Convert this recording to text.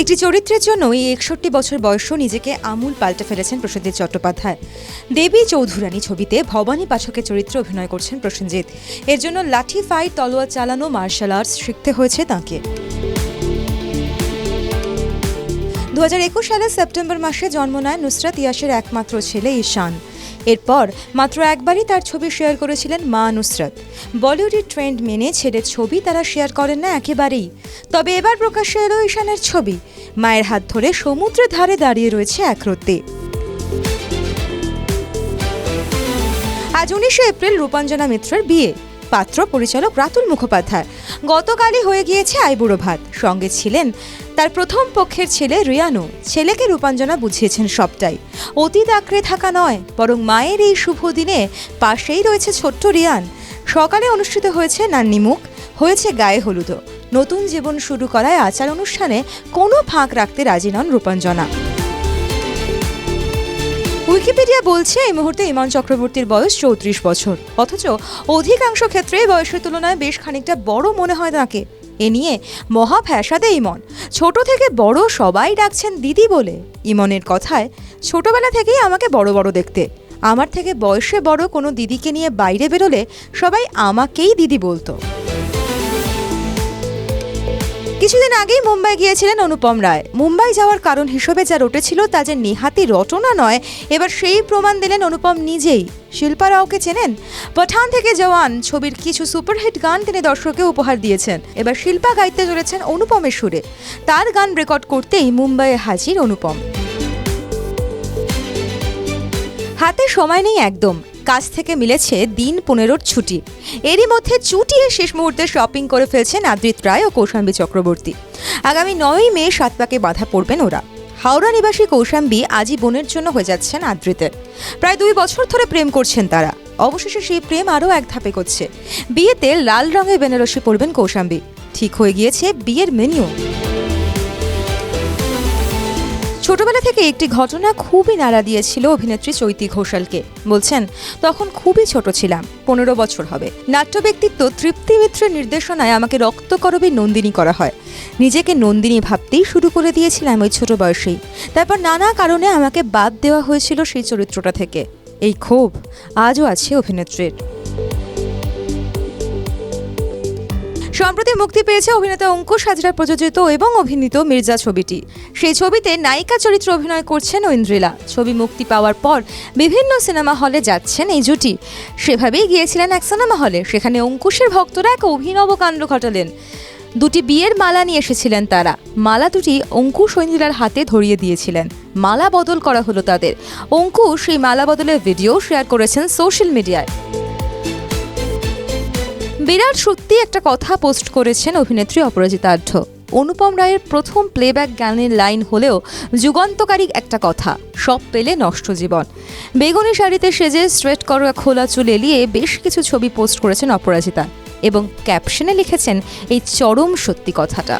একটি চরিত্রের জন্য এই একষট্টি বছর বয়সও নিজেকে আমূল পাল্টে ফেলেছেন প্রসেনজিৎ চট্টোপাধ্যায়। দেবী চৌধুরানী ছবিতে ভবানী পাঠকের চরিত্রে অভিনয় করছেন প্রসেনজিৎ। এর জন্য লাঠি ফাইট তলোয়ার চালানো মার্শাল আর্টস শিখতে হয়েছে তাঁকে। দু হাজার একুশ সালের সেপ্টেম্বর মাসে জন্ম নেয় নুসরাত ইয়াসের একমাত্র ছেলে ঈশান। এরপর মাত্র একবারই তার ছবি শেয়ার করেছিলেন মা নুসরাত। বলিউডের ট্রেন্ড মেনে ছেলের ছবি তারা শেয়ার করেন না একেবারেই। তবে এবার প্রকাশ্যে এলো ঈশানের ছবি। মায়ের হাত ধরে সমুদ্রের ধারে দাঁড়িয়ে রয়েছে একরত্তি আজ উনিশে এপ্রিল রূপাঞ্জনা মিত্রের বিয়ে। পাত্র পরিচালক রাতুল মুখোপাধ্যায়। গতকালই হয়ে গিয়েছে আইবুড়ো ভাত। সঙ্গে ছিলেন তার প্রথম পক্ষের ছেলে রিয়ানো। ছেলেকে রূপাঞ্জনা বুঝিয়েছেন সবটাই। অতীত আঁকড়ে থাকা নয়, বরং মায়ের এই শুভ দিনে পাশেই রয়েছে ছোট্ট রিয়ান। সকালে অনুষ্ঠিত হয়েছে নান্নিমুখ হয়েছে গায়ে হলুদও। নতুন জীবন শুরু করায় আচার অনুষ্ঠানে কোনো ফাঁক রাখতে রাজি নন রূপাঞ্জনা। উইকিপিডিয়া বলছে, এই মুহূর্তে ইমন চক্রবর্তীর বয়স চৌত্রিশ বছর। অথচ অধিকাংশ ক্ষেত্রে বয়সের তুলনায় বেশ খানিকটা বড় মনে হয় তাকে। এ নিয়ে মহা ফ্যাসাদে ইমন, ছোট থেকে বড় সবাই ডাকছেন দিদি বলে। ইমনের কথায়, ছোটবেলা থেকেই আমাকে বড় বড় দেখতে। আমার থেকে বয়সে বড় কোনো দিদিকে নিয়ে বাইরে বেরোলে সবাই আমাকেই দিদি বলতো। কিছুদিন আগেই মুম্বাই গিয়েছিলেন অনুপম রায়। মুম্বাই যাওয়ার কারণ হিসেবে যা রটেছিল তা যে নেহাতি রটনা নয়, এবার সেই প্রমাণ দিলেন অনুপম নিজেই। শিল্পা রাওকে চেনেন? পঠান থেকে জওয়ান, ছবির কিছু সুপারহিট গান তিনি দর্শককে উপহার দিয়েছেন। এবার শিল্পা গাইতে চলেছেন অনুপমের সুরে। তার গান রেকর্ড করতেই মুম্বাইয়ে হাজির অনুপম। হাতে সময় নেই একদম। কাজ থেকে মিলেছে দিন পনেরোর ছুটি। এরই মধ্যে চুটিয়ে শেষ মুহূর্তে শপিং করে ফেলছেন আদ্রিত রায় ও কৌশাম্বী চক্রবর্তী। আগামী নয়ই মে সাত পাকে বাধা পড়বেন ওরা। হাওড়া নিবাসী কৌশাম্বী আজই বোনের জন্য হয়ে যাচ্ছেন আদ্রিতের প্রায় দুই বছর ধরে প্রেম করছেন তারা। অবশেষে সেই প্রেম আরও এক ধাপে করছে বিয়েতে লাল রঙের বেনারসি পরবেন কৌশাম্বী। ঠিক হয়ে গিয়েছে বিয়ের মেনিউ ছোটবেলা থেকে একটি ঘটনা খুবই নাড়া দিয়েছিল অভিনেত্রী চৈতি ঘোষালকে। বলছেন, তখন খুবই ছোট ছিলাম, পনেরো বছর হবে। নাট্য ব্যক্তিত্ব তৃপ্তি মিত্রের নির্দেশনায় আমাকে রক্তকরবী নন্দিনী করা হয়। নিজেকে নন্দিনী ভাবতেই শুরু করে দিয়েছিলাম ওই ছোট বয়সেই। তারপর নানা কারণে আমাকে বাদ দেওয়া হয়েছিল সেই চরিত্রটা থেকে। এই ক্ষোভ আজও আছে অভিনেত্রীর। সম্প্রতি মুক্তি পেয়েছে অভিনেতা অঙ্কুশ হাজরা, প্রযোজিত এবং অভিনীত মির্জা ছবিটি। সেই ছবিতে নায়িকা চরিত্রে অভিনয় করছেন ঐন্দ্রিলা। ছবি মুক্তি পাওয়ার পর বিভিন্ন সিনেমা হলে যাচ্ছেন এই জুটি। সেভাবেই গিয়েছিলেন এক সিনেমা হলে, সেখানে অঙ্কুশের ভক্তরা এক অভিনব কাণ্ড ঘটালেন। দুটি বিয়ের মালা নিয়ে এসেছিলেন তারা। মালা দুটি অঙ্কুশ ঐন্দ্রিলার হাতে ধরিয়ে দিয়েছিলেন। মালা বদল করা হলো তাদের। অঙ্কুশ সেই মালা বদলের ভিডিও শেয়ার করেছেন সোশ্যাল মিডিয়ায়। বিরাট সত্যি একটা কথা পোস্ট করেছেন অভিনেত্রী অপরাজিতা আঢ্য। অনুপম রায়ের প্রথম প্লেব্যাক গানের লাইন হলেও যুগান্তকারী একটা কথা, সব পেলে নষ্ট জীবন। বেগুনি শাড়িতে সেজে স্ট্রেট করা খোলা চুল এলিয়ে বেশ কিছু ছবি পোস্ট করেছেন অপরাজিতা এবং ক্যাপশনে লিখেছেন, এই চরম সত্যি কথাটা।